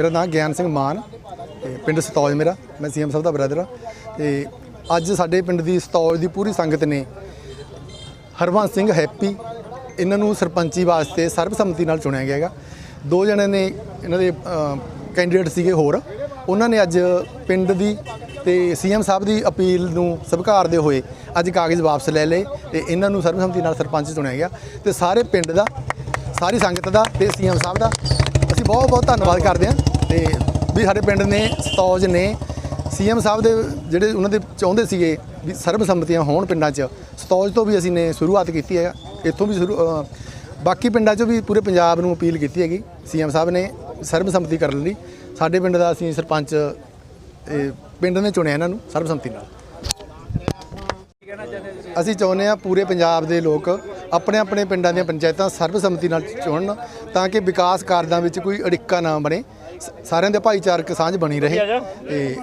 ਮੇਰਾ ਨਾਮ ਗਿਆਨ ਸਿੰਘ ਮਾਨ ਤੇ ਪਿੰਡ ਸਤੌਜ ਮੇਰਾ, ਮੈਂ ਸੀਐਮ ਸਾਹਿਬ ਦਾ ਬ੍ਰਦਰ ਆ ਤੇ ਅੱਜ ਸਾਡੇ ਪਿੰਡ ਦੀ ਸਤੌਜ ਦੀ ਪੂਰੀ ਸੰਗਤ ਨੇ ਹਰਵੰਸ ਸਿੰਘ ਹੈਪੀ ਇਹਨਾਂ ਨੂੰ ਸਰਪੰਚੀ ਵਾਸਤੇ ਸਰਬਸੰਮਤੀ ਨਾਲ ਚੁਣਿਆ ਗਿਆ ਹੈਗਾ। ਦੋ ਜਣੇ ਨੇ ਇਹਨਾਂ ਦੇ ਕੈਂਡੀਡੇਟ ਸੀਗੇ ਹੋਰ। ਉਹਨਾਂ ਨੇ ਅੱਜ ਪਿੰਡ ਦੀ ਤੇ ਸੀਐਮ ਸਾਹਿਬ ਦੀ ਅਪੀਲ ਨੂੰ ਸਵੀਕਾਰਦੇ ਹੋਏ ਅੱਜ ਕਾਗਜ਼ ਵਾਪਸ ਲੈ ਲਏ ਤੇ ਇਹਨਾਂ ਨੂੰ ਸਰਬਸੰਮਤੀ ਨਾਲ ਸਰਪੰਚ ਚੁਣਿਆ ਗਿਆ ਤੇ ਸਾਰੇ ਪਿੰਡ ਦਾ, ਸਾਰੀ ਸੰਗਤ ਦਾ ਤੇ ਸੀਐਮ ਸਾਹਿਬ ਦਾ ਬਹੁਤ ਬਹੁਤ ਧੰਨਵਾਦ ਕਰਦੇ ਹਾਂ ਤੇ ਵੀ ਸਾਡੇ ਪਿੰਡ ਨੇ, ਸਤੌਜ ਨੇ, ਸੀਐਮ ਸਾਹਿਬ ਦੇ ਜਿਹੜੇ ਉਹਨਾਂ ਦੇ ਚਾਹੁੰਦੇ ਸੀਗੇ ਵੀ ਸਰਬਸੰਮਤੀਆਂ ਹੋਣ ਪਿੰਡਾਂ 'ਚ, ਸਤੌਜ ਤੋਂ ਵੀ ਅਸੀਂ ਨੇ ਸ਼ੁਰੂਆਤ ਕੀਤੀ ਹੈ, ਇੱਥੋਂ ਵੀ ਸ਼ੁਰੂ ਬਾਕੀ ਪਿੰਡਾਂ 'ਚੋਂ ਵੀ ਪੂਰੇ ਪੰਜਾਬ ਨੂੰ ਅਪੀਲ ਕੀਤੀ ਹੈਗੀ, ਸੀਐਮ ਸਾਹਿਬ ਨੇ ਸਰਬਸੰਮਤੀ ਕਰਨ ਲਈ, ਸਾਡੇ ਪਿੰਡ ਦਾ ਅਸੀਂ ਸਰਪੰਚ ਪਿੰਡ ਨੇ ਚੁਣਿਆ ਇਹਨਾਂ ਨੂੰ ਸਰਬਸੰਮਤੀ ਨਾਲ। ਅਸੀਂ ਚਾਹੁੰਦੇ ਹਾਂ ਪੂਰੇ ਪੰਜਾਬ ਦੇ ਲੋਕ ਆਪਣੇ ਆਪਣੇ ਪਿੰਡਾਂ ਦੀਆਂ ਪੰਚਾਇਤਾਂ ਸਰਬਸੰਮਤੀ ਨਾਲ ਚੁਣਨ ਤਾਂ ਕਿ ਵਿਕਾਸ ਕਾਰਜਾਂ ਵਿੱਚ ਕੋਈ ਅੜਿੱਕਾ ਨਾ ਬਣੇ। ਸਾਰਿਆਂ ਦੇ ਭਾਈਚਾਰਕ ਸਾਂਝ ਬਣੀ ਰਹੇ। ਤੇ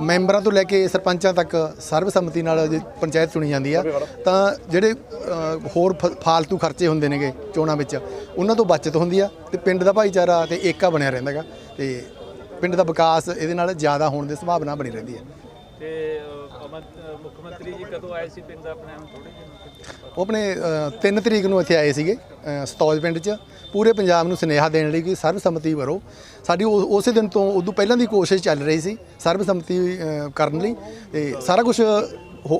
ਮੈਂਬਰਾਂ ਤੋਂ ਲੈ ਕੇ ਸਰਪੰਚਾਂ ਤੱਕ ਸਰਬਸੰਮਤੀ ਨਾਲ ਜੇ ਪੰਚਾਇਤ ਚੁਣੀ ਜਾਂਦੀ ਆ ਤਾਂ ਜਿਹੜੇ ਹੋਰ ਫਾਲਤੂ ਖਰਚੇ ਹੁੰਦੇ ਨੇਗੇ ਚੋਣਾਂ ਵਿੱਚ ਉਹਨਾਂ ਤੋਂ ਬਚਤ ਹੁੰਦੀ ਆ ਤੇ ਪਿੰਡ ਦਾ ਭਾਈਚਾਰਾ ਤੇ ਏਕਾ ਬਣਿਆ ਰਹਿੰਦਾ ਗਾ ਤੇ ਪਿੰਡ ਦਾ ਵਿਕਾਸ ਇਹਦੇ ਨਾਲ ਜ਼ਿਆਦਾ ਹੋਣ ਦੀ ਸੰਭਾਵਨਾ ਬਣੀ ਰਹਿੰਦੀ ਹੈ ਤੇ ਮੁੱਖ ਮੰਤਰੀ ਜੀ ਕਦੋਂ ਆਏ ਸੀ ਪਿੰਡ ਆਪਣੇ ਨੂੰ? ਥੋੜੇ ਜਿਹੇ ਉਹ ਆਪਣੇ 3 ਤਰੀਕ ਨੂੰ ਇੱਥੇ ਆਏ ਸੀਗੇ ਅ, ਸਤੌਜ ਪਿੰਡ 'ਚ। ਪੂਰੇ ਪੰਜਾਬ ਨੂੰ ਸੁਨੇਹਾ ਦੇਣ ਲਈ ਕਿ ਸਰਬਸੰਮਤੀ ਵਰੋ। ਸਾਡੀ ਉਸੇ ਦਿਨ ਤੋਂ ਉਦੋਂ ਪਹਿਲਾਂ ਦੀ ਕੋਸ਼ਿਸ਼ ਚੱਲ ਰਹੀ ਸੀ ਸਰਬਸੰਮਤੀ ਕਰਨ ਲਈ। ਤੇ ਸਾਰਾ ਕੁਝ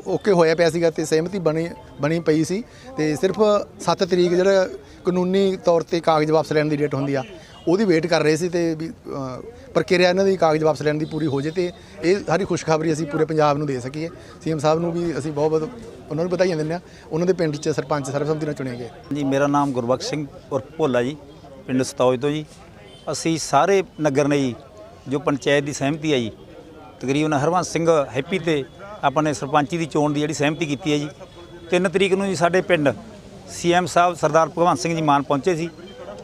ਓਕੇ ਹੋਇਆ ਪਿਆ ਸੀਗਾ ਤੇ ਸਹਿਮਤੀ ਬਣੀ ਬਣੀ ਪਈ ਸੀ। ਤੇ ਸਿਰਫ 7 ਤਰੀਕ ਜਿਹੜਾ ਕਾਨੂੰਨੀ ਤੌਰ ਤੇ ਕਾਗਜ਼ ਵਾਪਸ ਲੈਣ ਦੀ ਡੇਟ ਹੁੰਦੀ ਆ ਉਹਦੀ ਵੇਟ ਕਰ ਰਹੇ ਸੀ ਤੇ ਵੀ ਅ, ਪ੍ਰਕਿਰਿਆ ਇਹਨਾਂ ਦੀ ਕਾਗਜ਼ ਵਾਪਸ ਲੈਣ ਦੀ ਪੂਰੀ ਹੋ ਜੇ ਤੇ ਇਹ ਸਾਰੀ ਖੁਸ਼ਖਬਰੀ ਅਸੀਂ ਪੂਰੇ ਪੰਜਾਬ ਨੂੰ ਦੇ ਸਕੀਏ। ਸੀਐਮ ਸਾਹਿਬ ਨੂੰ ਵੀ ਅਸੀਂ ਬਹੁਤ ਬਹੁਤ ਉਹਨਾਂ ਨੂੰ ਵਧਾਈਆਂ ਦਿੰਦੇ ਹਾਂ। ਉਹਨਾਂ ਦੇ ਪਿੰਡ 'ਚ ਸਰਪੰਚ ਸਰਬਸੰਮਤੀ ਨਾਲ ਚੁਣੇ ਗਏ। ਜੀ ਮੇਰਾ ਨਾਮ ਗੁਰਬਖਸ਼ ਸਿੰਘ ਉਰਫ ਭੋਲਾ ਜੀ ਪਿੰਡ ਸਤੌਜ ਤੋਂ ਜੀ। ਅਸੀਂ ਸਾਰੇ ਨਗਰ ਨੇ ਜੀ ਜੋ ਪੰਚਾਇਤ ਦੀ ਸਹਿਮਤੀ ਹੈ ਜੀ ਤਕਰੀਬਨ ਹਰਵੰਸ ਸਿੰਘ ਹੈਪੀ ਤੇ ਆਪਾਂ ਨੇ ਸਰਪੰਚੀ ਦੀ ਚੋਣ ਦੀ ਜਿਹੜੀ ਸਹਿਮਤੀ ਕੀਤੀ ਹੈ ਜੀ। 3 ਤਰੀਕ ਨੂੰ ਜੀ ਸਾਡੇ ਪਿੰਡ ਸੀਐਮ ਸਾਹਿਬ ਸਰਦਾਰ ਭਗਵੰਤ ਸਿੰਘ ਜੀ ਮਾਨ ਪਹੁੰਚੇ ਸੀ।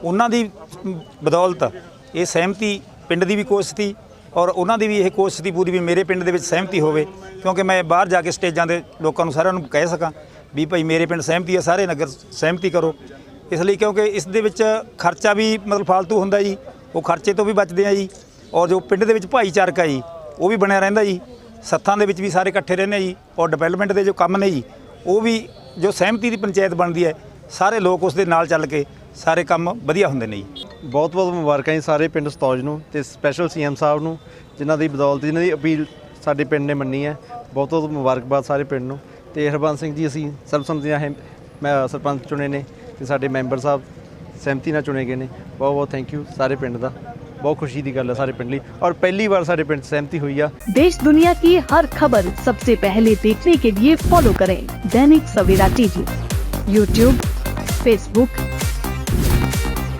ਉਹਨਾਂ ਦੀ ਬਦੌਲਤ ਇਹ ਸਹਿਮਤੀ ਪਿੰਡ ਦੀ ਵੀ ਕੋਸ਼ਿਸ਼ ਸੀ ਔਰ ਉਹਨਾਂ ਦੀ ਵੀ ਇਹ ਕੋਸ਼ਿਸ਼ ਸੀ ਪੂਰੀ ਵੀ ਮੇਰੇ ਪਿੰਡ ਦੇ ਵਿੱਚ ਸਹਿਮਤੀ ਹੋਵੇ, ਕਿਉਂਕਿ ਮੈਂ ਬਾਹਰ ਜਾ ਕੇ ਸਟੇਜਾਂ ਦੇ ਲੋਕਾਂ ਨੂੰ ਸਾਰਿਆਂ ਨੂੰ ਕਹਿ ਸਕਾਂ ਵੀ ਭਾਈ ਮੇਰੇ ਪਿੰਡ ਸਹਿਮਤੀ ਹੈ, ਸਾਰੇ ਨਗਰ ਸਹਿਮਤੀ ਕਰੋ। ਇਸ ਲਈ ਕਿਉਂਕਿ ਇਸ ਦੇ ਵਿੱਚ ਖਰਚਾ ਵੀ ਮਤਲਬ ਫालतू ਹੁੰਦਾ ਜੀ, ਉਹ ਖਰਚੇ ਤੋਂ ਵੀ ਬਚਦੇ ਆ ਜੀ ਔਰ ਜੋ ਪਿੰਡ ਦੇ ਵਿੱਚ ਭਾਈਚਾਰਕ ਹੈ ਜੀ, ਉਹ ਵੀ ਬਣਿਆ ਰਹਿੰਦਾ ਜੀ। ਸੱਥਾਂ ਦੇ ਵਿੱਚ ਵੀ ਸਾਰੇ ਇਕੱਠੇ ਰਹਿੰਦੇ ਆ ਜੀ ਔਰ ਡਿਵੈਲਪਮੈਂਟ ਦੇ ਜੋ ਕੰਮ ਨੇ ਜੀ, ਉਹ ਵੀ ਜੋ ਸਹਿਮਤੀ ਦੀ ਪੰਚਾਇਤ ਬਣਦੀ ਹੈ, ਸਾਰੇ ਲੋਕ ਉਸ ਦੇ ਨਾਲ ਚੱਲ ਕੇ ਸਾਰੇ ਕੰਮ ਵਧੀਆ ਹੁੰਦੇ ਨੇ ਜੀ ਬਹੁਤ ਬਹੁਤ ਮੁਬਾਰਕਾਂ ਜੀ ਸਾਰੇ ਪਿੰਡ ਸਤੌਜ ਨੂੰ ਤੇ ਸਪੈਸ਼ਲ ਸੀਐਮ ਸਾਹਿਬ ਨੂੰ ਜਿਨ੍ਹਾਂ ਦੀ ਬਦੌਲਤ ਜਿਨ੍ਹਾਂ ਦੀ ਅਪੀਲ ਸਾਡੇ ਪਿੰਡ ਨੇ ਮੰਨੀ ਹੈ ਬਹੁਤ ਬਹੁਤ ਮੁਬਾਰਕਬਾਦ ਸਾਰੇ ਪਿੰਡ ਨੂੰ ਤੇ ਹਰਬੰਸ ਸਿੰਘ ਜੀ ਅਸੀਂ ਸਰਬਸੰਮਤੀ ਨਾਲ ਹੈ- ਮੈਂ ਸਰਪੰਚ ਚੁਣੇ ਨੇ ਤੇ ਸਾਡੇ ਮੈਂਬਰ ਸਾਹਿਬ ਸਹਿਮਤੀ ਨਾਲ ਚੁਣੇ ਗਏ ਨੇ ਬਹੁਤ ਬਹੁਤ ਥੈਂਕ ਯੂ ਸਾਰੇ ਪਿੰਡ ਦਾ ਬਹੁਤ ਖੁਸ਼ੀ ਦੀ ਗੱਲ ਹੈ ਸਾਰੇ ਪਿੰਡ ਲਈ ਔਰ ਪਹਿਲੀ ਵਾਰ ਸਾਡੇ ਪਿੰਡ 'ਚ ਸਹਿਮਤੀ ਹੋਈ ਆ देश दुनिया की हर खबर सबसे पहले देखने के लिए फॉलो करें Dainik Savera TV YouTube Facebook